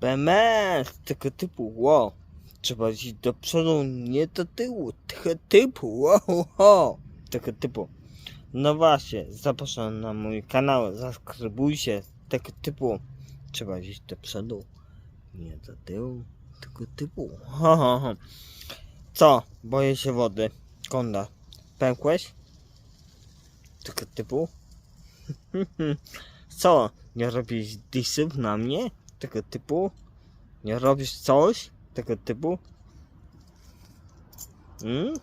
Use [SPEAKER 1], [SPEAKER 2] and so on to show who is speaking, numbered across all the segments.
[SPEAKER 1] BMS tego typu, wow. Trzeba iść do przodu, nie do tyłu, tego typu, wow, wow. Tego typu. No właśnie, zapraszam na mój kanał, zaskrybujcie tego typu. Trzeba iść do przodu, nie do tyłu, tego typu. Ha. Co? Boję się wody. Konda. Pękłeś? Tego typu? Co? Nie robisz disów na mnie? Tego typu? Nie robisz coś? Tego typu? Hmm?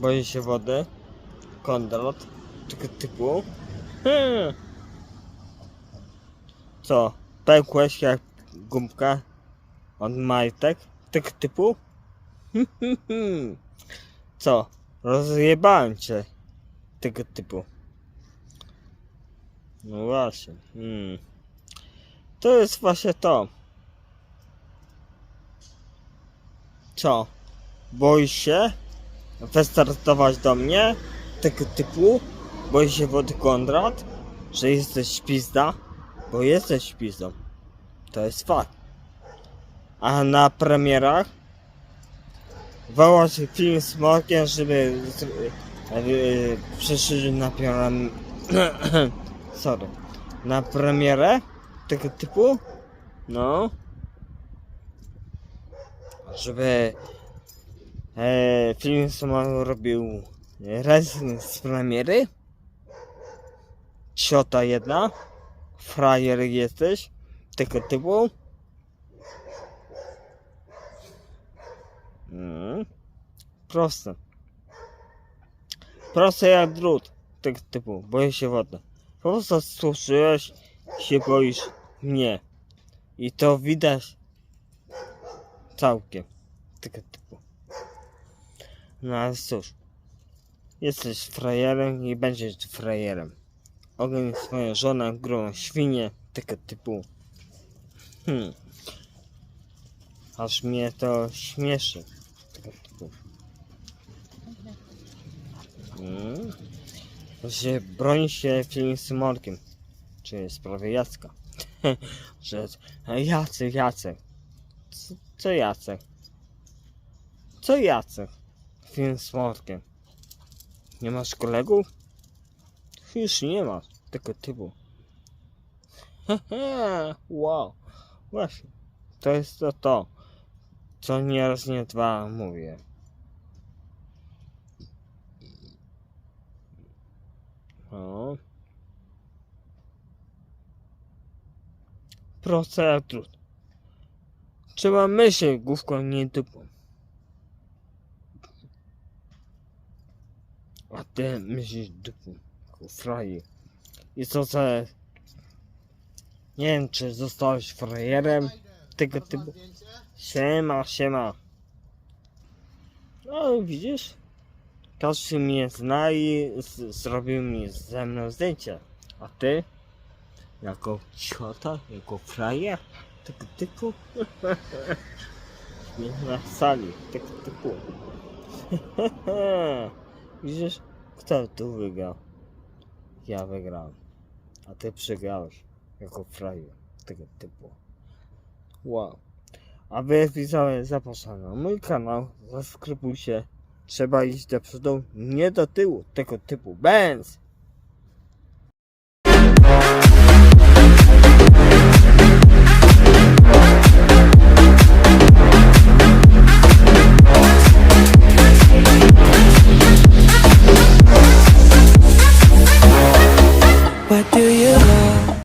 [SPEAKER 1] Boję się wody. Kondrat. Tego typu? Hmm. Co? Pękłeś jak gumka od majtek? Tego typu? Co? Rozjebałem cię. Tego typu. No właśnie. Hmm. To jest właśnie to. Co? Boisz się? Wystartować do mnie? Tego typu? Boisz się wody Konrad? Że jesteś pizda? Bo jesteś pizdą. To jest fakt. A na premierach? Wołać film z Morkiem, żeby yy, przyszli na piorem... Sorry. Na premierę tego typu? No. Żeby e, film Small robił raz z premiery. Ciota jedna. Frajer jesteś. Tego typu. Mm. Proste. Proste jak drut. Tego typu. Boję się wody. Po prostu służyłeś się boisz mnie. I to widać całkiem. Tego typu. No ale cóż. Jesteś frajerem i będziesz frajerem. Ogień swoją żonę, grą świnię, tego typu. Hmm. Aż mnie to śmieszy. Tego typu. Hmm. Że broni się film z Morkiem. Czy w sprawie Jacka. że Jacek, Jacek. Co, co Jacek? Co Jacek? Film z. Nie masz kolegów? Już nie masz tego typu. wow. Właśnie. To jest to to, co nie raz nie dwa mówię. O. Proste jak trud. Trzeba myśleć główką, nie dupą. A ty myślisz dupą, frajer. I co za... Nie wiem, czy zostałeś frajerem tego typu. Siema, siema. No widzisz? Każdy mnie zna i zrobił mi ze mną zdjęcie. A ty? Jako ciota? Jako frajer? Tego typu? Na sali. Tego typu. Widzisz? Kto tu wygrał? Ja wygrałem. A ty przegrałeś. Jako frajer. Tego typu. Wow. A wy widzowie zapraszam na mój kanał. Zaskrybujcie. Trzeba iść do przodu, nie do tyłu. Tego typu. Benz!